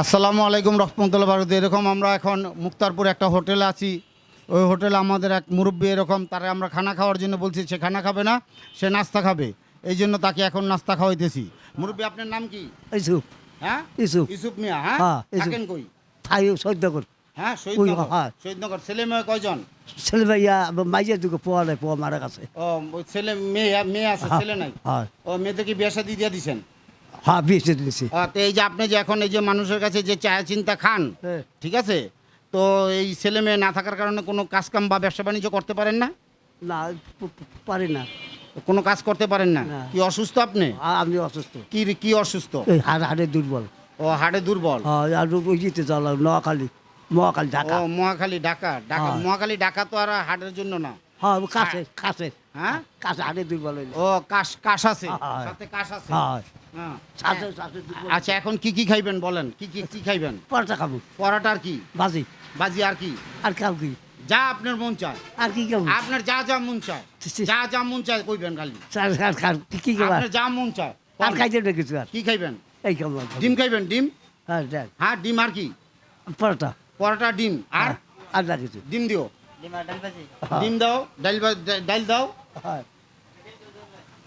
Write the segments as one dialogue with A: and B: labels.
A: আসসালামু আলাইকুম রহমতুল্লাহ ভারত এরকম আমরা এখন মুক্তারপুর একটা হোটেলে আছি। ওই হোটেলে আমাদের এক মুরব্বী এরকম তারা আমরা খানা খাওয়ার জন্য বলছি সে খানা খাবে না সে নাস্তা খাবে। এই জন্য তাকে এখন নাস্তা খাওয়াইতেছি। মুরব্বী আপনার নাম কি?
B: ইসুফ।
A: হ্যাঁ?
B: ইসুফ।
A: ইউসুফ মিয়া হ্যাঁ?
B: হ্যাঁ,
A: থাকেন কই?
B: থাই সদ্য কর
A: হ্যাঁ।
B: হ্যাঁ।
A: ছেলে মেয়ে কয়জন?
B: ছেলে ভাইয়া পোয়া নেই পোয়া মারা কাছে
A: ও ছেলে মেয়ে মেয়ে আছে
B: হ্যাঁ,
A: ছেলে নাই? ও মেয়েতে কি বিয়ে শাদি দিয়ে দিছেন?
B: হ্যাঁ দিয়েছি
A: ও, তো এই যে আপনি যে এখন এই যে মানুষের কাছে যে চা চিন্তা খান
B: হ্যাঁ।
A: ঠিক আছে? তো এই ছেলে মেয়ে না থাকার কারণে কোনো কাজ কাম বা ব্যবসা বাণিজ্য করতে পারেন না?
B: না পারি না।
A: কোনো কাজ করতে পারেন না। কি অসুস্থ আপনি?
B: আ- আমি অসুস্থ।
A: কি কি অসুস্থ?
B: হাড় হাড়ে দুর্বল।
A: ও হাড়ে দুর্বল?
B: হ্যাঁ আর ওই যেতে চলো নোয়াখালী নোয়াখালী ঢাকা।
A: ও মহাখালী ঢাকা ঢাকা।
B: হ্যাঁ।
A: মহাখালী ঢাকা তো আর হাড়ের জন্য না।
B: হ্যাঁ কাছে কাছে।
A: হ্যাঁ?
B: কাছে হাড়ে দুর্বল
A: ও কাশ কাশ আছে।
B: হ্যাঁ।
A: সাথে কাশ আছে।
B: হ্যাঁ।
A: হ্যাঁ। আচ্ছা এখন কি কি খাইবেন বলেন? কি কি কি খাইবেন?
B: পরোটা খাব।
A: পরোটা আর কি?
B: বাজি।
A: বাজি আর কি?
B: আর খাও কি
A: যা আপনার মন চায়।
B: আর কি খাব?
A: আপনার যা যা মন চায়। যা যা মন চায় কইবেন খালি।
B: কি কি খাবার?
A: আপনার যা মন চায়
B: আর খাইতে না কিছু আর।
A: কি খাইবেন?
B: এই খাব
A: ডিম খাইবেন? ডিম?
B: হ্যাঁ দেখ
A: হ্যাঁ ডিম আর কি?
B: পরোটা।
A: পরোটা ডিম। আর?
B: আর আর না কিছু।
A: ডিম দিও।
B: হ্যাঁ।
A: ডিম দাও ডাল ডাল দাও।
B: হ্যাঁ।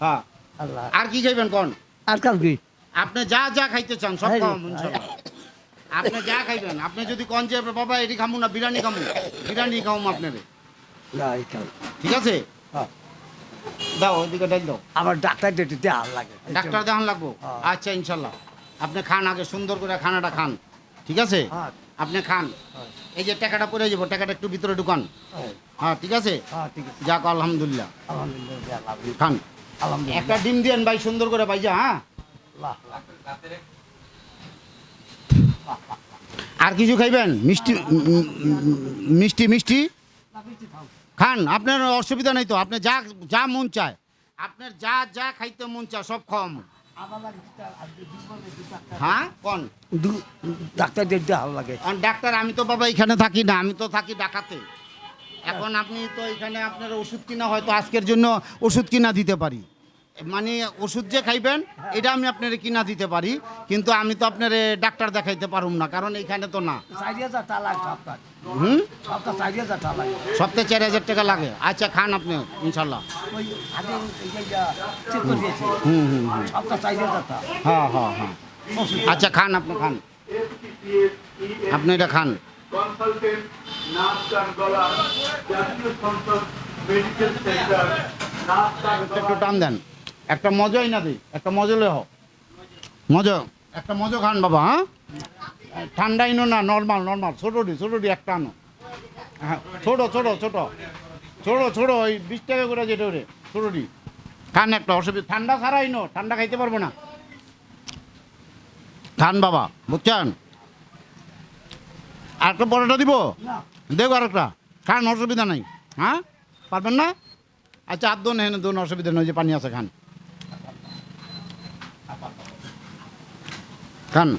A: হ্যাঁ। আর কি খাইবেন কোন?
B: আর কি
A: আপনি যা যা খাইতে চান সব খাওয়াম ইনশাল্লাহ। আপনি যা খাইবেন আপনি যদি কোন যে বাবা এটি খামু না বিরিয়ানি খামু বিরিয়ানি খামু আপনারে। ঠিক আছে?
B: হ্যাঁ।
A: দাও ওইদিকে ডাল দাও।
B: আমার ডাক্তার ডেটে দেওয়া লাগে।
A: ডাক্তার দেখান লাগবো?
B: হ্যাঁ।
A: আচ্ছা ইনশাল্লাহ। আপনি খান আগে সুন্দর করে খানাটা খান। ঠিক আছে?
B: হ্যাঁ।
A: আপনি খান। এই যে টাকাটা পরে যাব টাকাটা একটু ভিতরে ঢুকান। ঠিক আছে?
B: হ্যাঁ ঠিক আছে।
A: যাক আলহামদুলিল্লাহ।
B: আলহামদুলিল্লাহ
A: খান।
B: আলহামদুলিল্লাহ।
A: একটা ডিম দিয়েন ভাই সুন্দর করে ভাই যা হ্যাঁ। আর কিছু খাইবেন? মিষ্টি মিষ্টি মিষ্টি? খান আপনার অসুবিধা নেই তো আপনি যা যা মন চায়। আপনার যা যা খাইতে মন চায় সব
B: একটা-
A: হ্যাঁ? কোন?
B: ডাক্তার ডেট দেওয়া লাগে।
A: আর ডাক্তার আমি তো বাবা এখানে থাকি না আমি তো থাকি ঢাকাতে। এখন আপনি তো এখানে আপনার ওষুধ কিনা হয়তো আজকের জন্য ওষুধ কিনা দিতে পারি। মানে ওষুধ যে খাইবেন এটা আমি আপনার কিনা দিতে পারি কিন্তু আমি তো আপনার ডাক্তার দেখাইতে পারুম না কারণ এইখানে তো না। হুম?
B: সপ্তাহ চারি হাজার টাকা লাগে।
A: আচ্ছা খান আপনি ইনশাল্লাহ। হুম। হুম হুম হ্যাঁ হ্যাঁ হ্যাঁ। আচ্ছা খান আপনি খান। আপনি এটা খান।
C: কনসালটেন্ট নাক কান গলা, জাতীয় সংসদ, মেডিকেল সেন্টার
A: একটু টান দেন। একটা মজাই না দিই একটা মজলে হোক মজা, একটা মজা খান বাবা হ্যাঁ? ঠান্ডা ইনো না, নর্মাল নর্মাল। ছোটোটি ছোটোটি একটা আনো। হ্যাঁ ছোটো ছোটো ছোটো। ছোটো ছোটো, ওই বিশ টাকা করে যেটা ওরে ছোটোটি খান একটা অসুবিধা, ঠান্ডা ছাড়া ইনো ঠান্ডা খাইতে পারব না। খান বাবা, বুঝছেন? আর একটা পরোটা দিব? দেবো আর একটা খান, অসুবিধা নাই। হ্যাঁ? পারবেন না? আচ্ছা আর দোন হেন দোন, অসুবিধা নেই যে পানি আছে, খান। খান।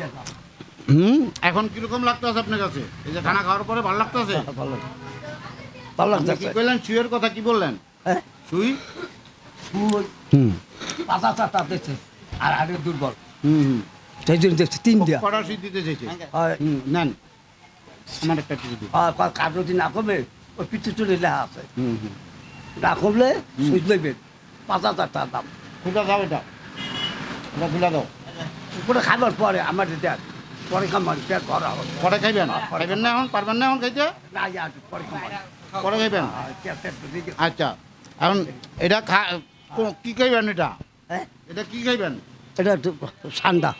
B: দেখা
A: হুম? এখন কীরকম লাগতেছে আপনার কাছে? এই যে খানা খাওয়ার পরে ভালো লাগতেছে
B: ভালো ভালো
A: আপনি কি
B: লাগছে
A: কইলেন শুয়ের কথা কি বললেন?
B: হ্যাঁ। সুই?
A: হুম।
B: পাতা চাটা দিচ্ছে আর আরে দুর্বল।
A: হুম
B: সেই জন্য দেখছি তিন দিয়া।
A: কড়া শুই দিতে চাইছে? হুম নেন। আমার একটা টিভি দিন।
B: কাজ যদি না কমে ওই পিছু চলে লেখা আছে।
A: হুম হুম।
B: না কমলে সুইচ লইবেন পাঁচ হাজার টাকা দাম।
A: খুলে দাও এটা। খুলে দাও।
B: পুরো খাবার পরে আমার দেখ পরে খাবার পেট ভরা হবে
A: পরে খাইবেন? খাইবেন না এখন? পারবেন না এখন খাইতে?
B: না পরে খাবার
A: পরে খাইবেন?
B: দিকে
A: আচ্ছা এখন এটা খা কো- খাইবেন এটা?
B: হ্যাঁ?
A: এটা কি খাইবেন?
B: এটা ঠান্ডা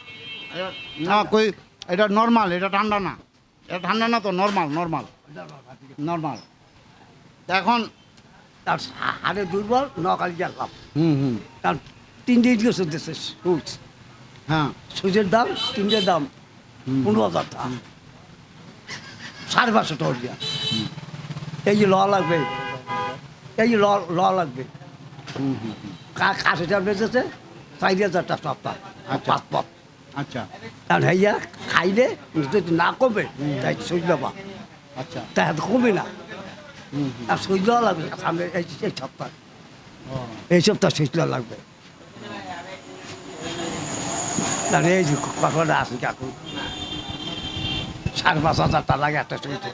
A: না কই এটা নর্মাল এটা ঠান্ডা না। এটা ঠান্ডা না তো? Normal normal. নর্মাল এখন
B: তার হাড়ে দুর্বল নকাল গেলাম
A: হুম হুম।
B: তার তিন দিন গেছে দেশে সুচ।
A: হ্যাঁ।
B: সুচের দাম তিনটের দাম। পনেরো হাজার টাকা। সাড়ে পাঁচশো টাকা এই যে ল লাগবে এই যে ল ল লাগবে। কাশিটা বেঁচেছে চার হাজারটা সপ্তাহ
A: আচ্ছা।
B: পাঁচ পথ
A: আচ্ছা।
B: আর হইয়া খাইলে যদি না কমে তাই সইল বা।
A: আচ্ছা।
B: তাই কমে না। আর সইল লাগবে সামনে এই সপ্তাহ। এই সপ্তাহ সইল লাগবে। তাহলে এই কখনো আসি কাকু সাড়ে পাঁচ হাজার টাকা লাগে একটা সইতে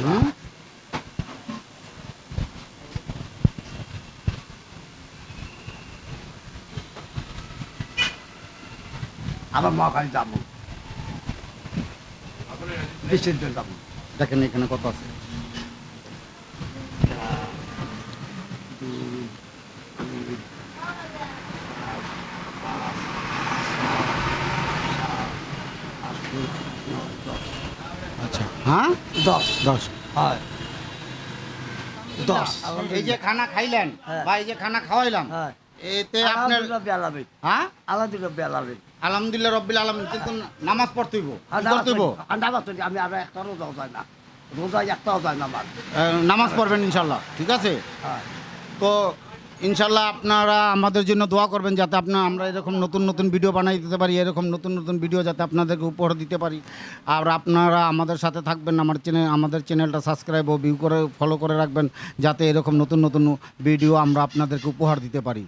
B: হুম আবার মহাকালী যাব। বিশেষ যাব।
A: দেখেন এখানে কত আছে? হ্যাঁ?
B: দশ।
A: দশ।
B: হয়। দশ।
A: এই যে খানা খাইলেন
B: হ্যাঁ।
A: বা এই যে খানা খাওয়াইলাম
B: হ্যাঁ।
A: এতে আপনার
B: বেলাবে
A: হ্যাঁ?
B: আলহামদুলিল্লাহ বেলাবে
A: আলহামদুলিল্লাহ রব্বিল আলম কিন্তু নামাজ পড়তেইব পড়তেইব
B: নামাজ পড়ি আমি আর একটা রোজাও যায় না। রোজা একটাও যায় না আমার।
A: নামাজ পড়বেন ইনশাল্লাহ ঠিক আছে?
B: হ্যাঁ।
A: তো ইনশাল্লাহ আপনারা আমাদের জন্য দোয়া করবেন যাতে আপনার, আমরা এরকম নতুন নতুন ভিডিও বানাই দিতে পারি, এরকম নতুন নতুন ভিডিও যাতে আপনাদেরকে উপহার দিতে পারি। আর আপনারা আমাদের সাথে থাকবেন, আমার চ্যানেল আমাদের চ্যানেলটা সাবস্ক্রাইব ও ভিউ করে ফলো করে রাখবেন, যাতে এরকম নতুন নতুন ভিডিও আমরা আপনাদেরকে উপহার দিতে পারি।